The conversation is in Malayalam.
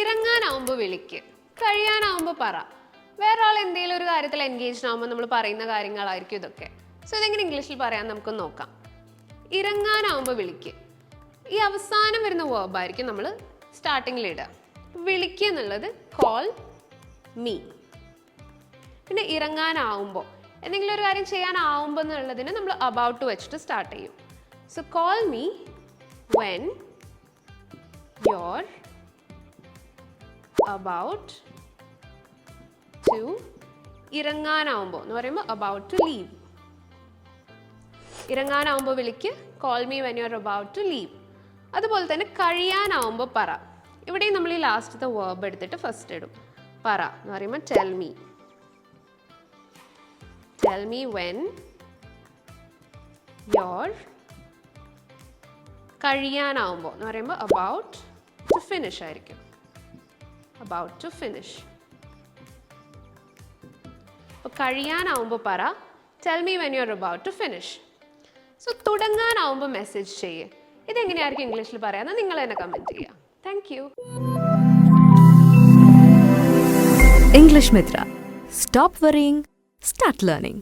ഇറങ്ങാനാവുമ്പോൾ വിളിക്ക്. കഴിയാനാവുമ്പോൾ പറ. വേറെ ആൾ എന്തെങ്കിലും ഒരു കാര്യത്തിൽ എൻഗേജ്ഡ് ആവുമ്പോൾ നമ്മൾ പറയുന്ന കാര്യങ്ങളായിരിക്കും ഇതൊക്കെ. സോ ഇതെങ്ങനെ ഇംഗ്ലീഷിൽ പറയാൻ നമുക്ക് നോക്കാം. ഇറങ്ങാനാവുമ്പോൾ വിളിക്ക്. ഈ അവസാനം വരുന്ന വേർബായിരിക്കും നമ്മൾ സ്റ്റാർട്ടിങ്ങിൽ ഇടുക. വിളിക്കുക എന്നുള്ളത് കോൾ മീ പിന്നെ ഇറങ്ങാനാവുമ്പോൾ എന്തെങ്കിലും ഒരു കാര്യം ചെയ്യാനാവുമ്പോൾ എന്നുള്ളതിന് നമ്മൾ അബൌട്ട് വെച്ചിട്ട് സ്റ്റാർട്ട് ചെയ്യും. So call me when your about to ഇറങ്ങാനാവുമ്പോൾ എന്ന് പറയുമ്പോൾ അബൌട്ട് ടു ലീവ് ഇറങ്ങാനാവുമ്പോൾ വിളിക്ക് call me when you are about to leave അതുപോലെ തന്നെ കഴിയാനാവുമ്പോൾ പറ. ഇവിടെയും നമ്മൾ ഈ ലാസ്റ്റത്തെ വേർബ് എടുത്തിട്ട് ഫസ്റ്റ് ഇടും. പറ എന്ന് പറയുമ്പോൾ tell me tell me when your കഴിയാനാവുമ്പോൾ എന്ന് പറയുമ്പോൾ അബൌട്ട് ടു ഫിനിഷ് ആയിരിക്കും. അബൌട്ട് ടു ഫിനിഷ് അപ്പോൾ കഴിയാനാവുമ്പോൾ പറ. Tell me when you are about to finish so തുടങ്ങാനാവുമ്പോൾ message ചെയ്യേ. ഇതെങ്ങനെയായിരിക്കും ഇംഗ്ലീഷിൽ പറയാമെന്ന് നിങ്ങൾ തന്നെ കമന്റ് ചെയ്യുക thank you English Mitra. Stop worrying, start learning.